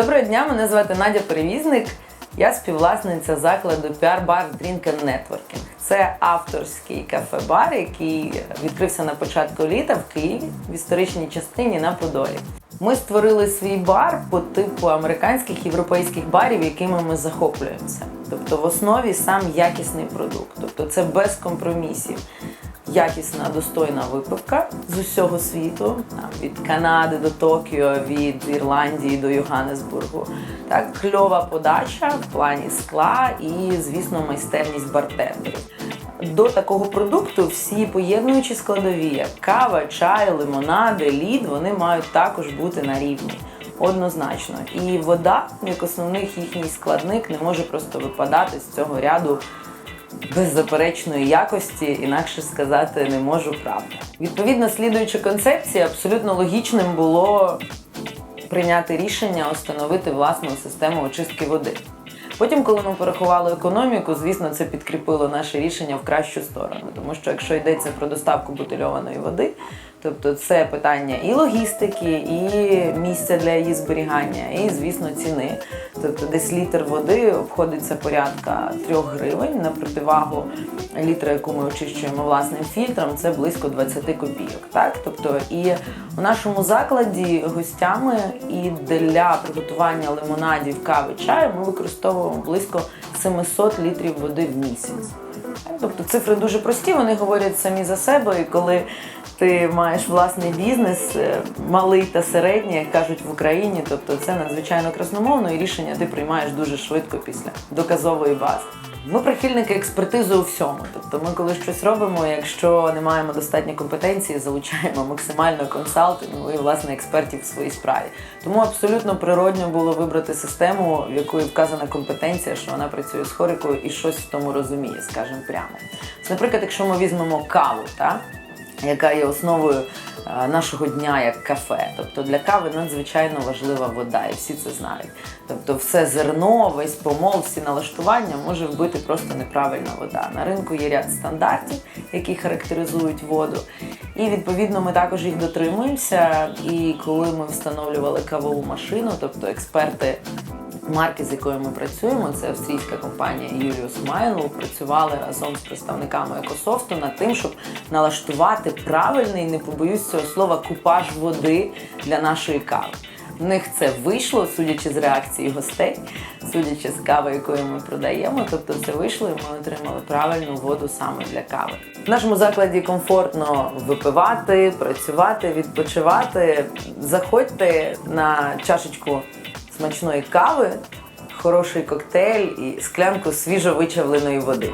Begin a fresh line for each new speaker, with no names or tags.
Доброго дня, мене звати Надя Перевізник. Я співвласниця закладу PR-бар Drink and Networking. Це авторський кафе-бар, який відкрився на початку літа в Києві в історичній частині на Подолі. Ми створили свій бар по типу американських європейських барів, якими ми захоплюємося. Тобто в основі сам якісний продукт, тобто це без компромісів. Якісна, достойна випивка з усього світу, від Канади до Токіо, від Ірландії до Йоганнесбургу. Так, кльова подача в плані скла і, звісно, майстерність бартендерів. До такого продукту всі поєднуючі складові, як кава, чай, лимонади, лід, вони мають також бути на рівні. Однозначно. І вода, як основний їхній складник, не може просто випадати з цього ряду беззаперечної якості, інакше сказати не можу правда. Відповідно, слідуючи концепції, абсолютно логічним було прийняти рішення установити власну систему очистки води. Потім, коли ми порахували економіку, звісно, це підкріпило наше рішення в кращу сторону, тому що якщо йдеться про доставку бутильованої води, тобто це питання і логістики, і місця для її зберігання, і звісно ціни. Тобто десь літр води обходиться порядка 3 гривень на противагу літра, яку ми очищуємо власним фільтром, це близько 20 копійок. Так, тобто і у нашому закладі гостями і для приготування лимонадів, кави, чаю ми використовуємо близько 700 літрів води в місяць. Тобто цифри дуже прості, вони говорять самі за себе. І коли ти маєш власний бізнес, е, малий та середній, як кажуть в Україні, тобто це надзвичайно красномовно, і рішення ти приймаєш дуже швидко після доказової бази. Ми прихильники експертизи у всьому. Тобто, ми коли щось робимо, якщо не маємо достатньо компетенції, залучаємо максимально консалтингу і власне експертів в своїй справі. Тому абсолютно природньо було вибрати систему, в якої вказана компетенція, що вона працює з хорикою і щось в тому розуміє, скажімо прямо. Наприклад, якщо ми візьмемо каву, так? Яка є основою е, нашого дня як кафе. Тобто для кави надзвичайно важлива вода, і всі це знають. Тобто, все зерно, весь помол, всі налаштування може вбити просто неправильна вода. На ринку є ряд стандартів, які характеризують воду. І відповідно ми також їх дотримуємося. І коли ми встановлювали кавову машину, тобто експерти марки, з якою ми працюємо, це австрійська компанія Julius Meinl, працювали разом з представниками Екософту над тим, щоб налаштувати правильний, не побоюсь цього слова, купаж води для нашої кави. В них це вийшло, судячи з реакції гостей, судячи з кави, якою ми продаємо. Тобто це вийшло, і ми отримали правильну воду саме для кави. В нашому закладі комфортно випивати, працювати, відпочивати. Заходьте на чашечку смачної кави, хороший коктейль і склянку свіжо вичавленої води.